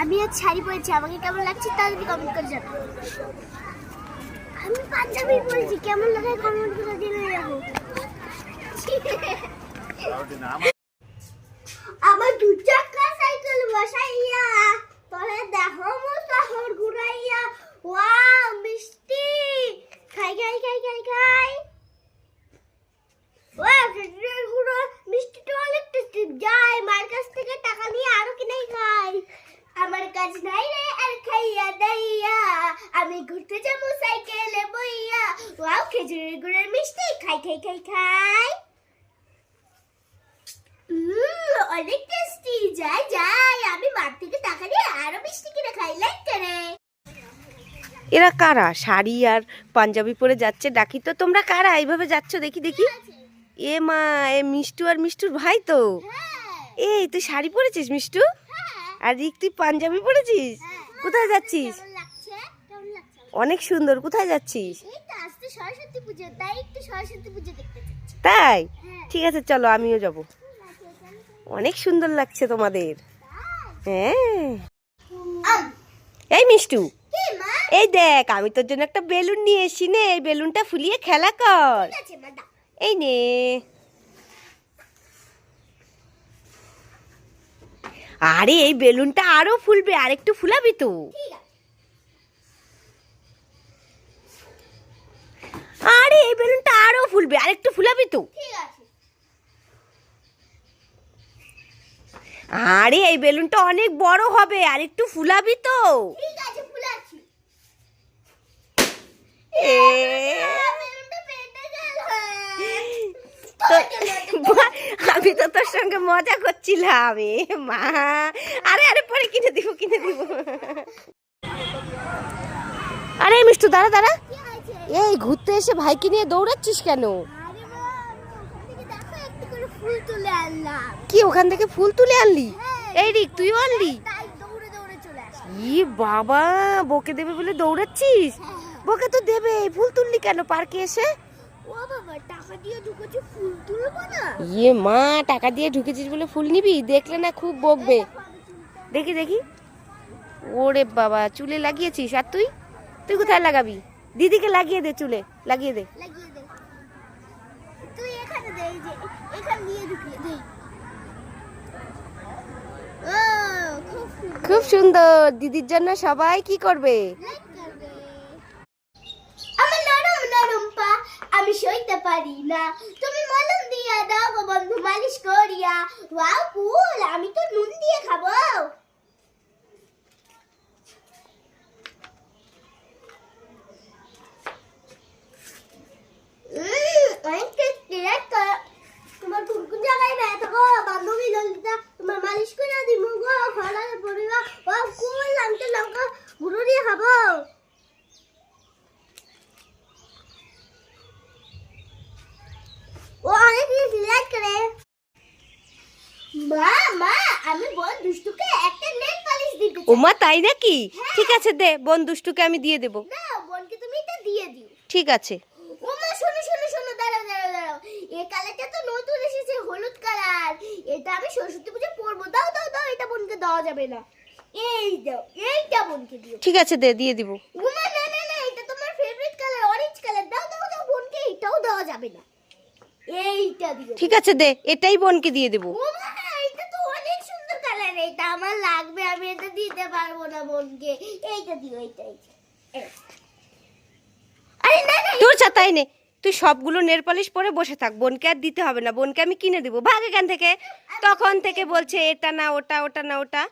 আমি আজ শাড়ি পরেছি আমাকে কেমন লাগছে তা যদি কমেন্ট করে যাব আমি পাঞ্জাবি পরেছি কেমন লাগে কমেন্ট করে দিলে যাব আমার দু চাকা সাইকেল বসাইয়া তোরে দেখো মো শহর ঘুরাইয়া ওয়াও মিষ্টি খাই খাই খাই খাই খাই ওয়াও খেজুরের গুঁড়ো মিষ্টিটা অনেক টেস্টি যাই মার কাছ থেকে টাকা নিয়ে আরও কিনাই খাই আমার কাজ নাই রে আর খাইয়া দাইয়া আমি ঘুরতে যাব সাইকেলে বইয়া। ওয়াও খেজুরের গুড়ের মিষ্টি। খাই খাই খাই খাই। অনেক টেস্টি যাই যাই আমি থেকে টাকা নিয়ে আরও মিষ্টি কিনে খাই। লাইক করে। এরা কারা? শাড়ি আর পাঞ্জাবি পরে যাচ্ছে ডাকি তো। তোমরা কারা? এইভাবে যাচ্ছ? দেখি দেখি। এ মা এ মিষ্টু আর মিষ্টুর ভাই তো। এই তুই শাড়ি পরেছিস মিষ্টু? আর রিক তুই পাঞ্জাবি পরেছিস? কোথায় যাচ্ছিস কেমন লাগছে কেমন লাগছে অনেক সুন্দর কোথায় যাচ্ছিস? তাই হ্যাঁ। ঠিক আছে চলো আমিও যাব। অনেক সুন্দর লাগছে তোমাদের। হ্যাঁ। এই মিষ্টু এই দেখ আমি তোর জন্য একটা বেলুন নিয়ে এসি নে এই বেলুনটা ফুলিয়ে খেলা কর। এই নে। আরে এই বেলুনটা আরও ফুলবে আর একটু ফুলাবি তো। ঠিক আছে। আরে এই বেলুনটা আরও ফুলবে আর একটু ফুলাবি তো। আরে এই বেলুনটা অনেক বড় হবে আর একটু ফুলাবি তো। আমি তো তোর সঙ্গে মজা করছিলাম এ মা। আরে আরে পরে কিনে দিব কিনে দিব। আরে মিষ্টু দাঁড়া দাঁড়া। এই ঘুরতে এসে ভাইকে নিয়ে দৌড়াচ্ছিস কেন? কি ওখান থেকে ফুল তুলে আনলি? হ্যাঁ। এই রিক তুইও আনলি? আসি ই বাবা বকে দেবে বলে দৌড়াচ্ছিস? বকে তো দেবে ফুল তুললি কেন পার্কে এসে? ইয়ে মা টাকা দিয়ে ঢুকেছিস বলে ফুল নিবি? দেখলে না খুব বকবে। দেখি দেখি। ওরে বাবা চুলে লাগিয়েছিস? আর তুই? তুই কোথায় লাগাবি? দিদিকে লাগিয়ে দে চুলে লাগিয়ে দে। লাগিয়ে দে। তুই এখানে দে এই যে এখানে নিয়ে ঢুকিয়ে দে। খুব সুন্দর। দিদির জন্য সবাই কি করবে? আমার নরম নরম পা আমি সইতে পারি না। তুমি মলম দিয়া দাও গো বন্ধু মালিশ করিয়া। ওয়াও কুল আমি তো নুন দিয়ে খাব উম, অনেক টেস্টি তোমার কোন কোন জায়গায় ব্যথা গো বান্ধবী ললিতা তোমার মালিশ করে দিব গো খরারে পড়িবা ও কুল আমি তো লঙ্কা গুঁড়ো দিয়ে খাব ও অনেক লাইক করে মা মা আমি বল দুষ্টুকে একটা নেল পালিশ দিতে চাই। ওমা তাই নাকি? ঠিক আছে দে বোন দুষ্টুকে আমি দিয়ে দেব। না বোনকে তুমি এটা দিয়ে দিও। ঠিক আছে। শোনো শোনো শোনো দাঁড়াও দাঁড়াও দাঁড়াও। এই কালারটা তো নতুন এসেছে হলুদ কালার। এটা আমি সরস্বতী পুজো পরবো। দাও দাও দাও এটা বোনকে দেওয়া যাবে না। এই দাও এইটা বোনকে দিও। ঠিক আছে দে দিয়ে দিব। না না না এটা তোমার ফেভারিট কালার অরেঞ্জ কালার দাও দাও দাও বোনকে এটাও দেওয়া যাবে না। এইটা দিও। ঠিক আছে দে এটাই বোনকে দিয়ে দেবো এটা তো অনেক সুন্দর কালার এটা আমার লাগবে আমি এটা দিতে পারব না বোনকে। এইটা দিও এইটা আরে না না তোর ছাতাই নে তুই সবগুলো নেল পলিশ পরে বসে থাক বোনকে আর দিতে হবে না। বোনকে আমি কিনে দেবো। ভাগ এখান থেকে। তখন থেকে বলছে এটা না ওটা ওটা না ওটা।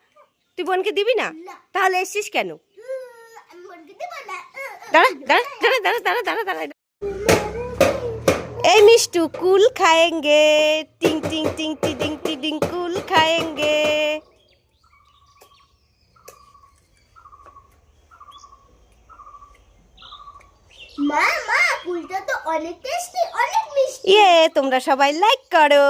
তুই বোনকে দিবি না? তাহলে এসছিস কেন? দাঁড়া দাঁড়া দাঁড়া দাঁড়া দাঁড়া দাঁড়া এই মিষ্টু কুল খায়েঙ্গে। টিং টিং টিং টি ডিং টি ডিং কুল খায়েঙ্গে। অনেক টেস্টি অনেক মিষ্টি। ইয়ে তোমরা সবাই লাইক করো।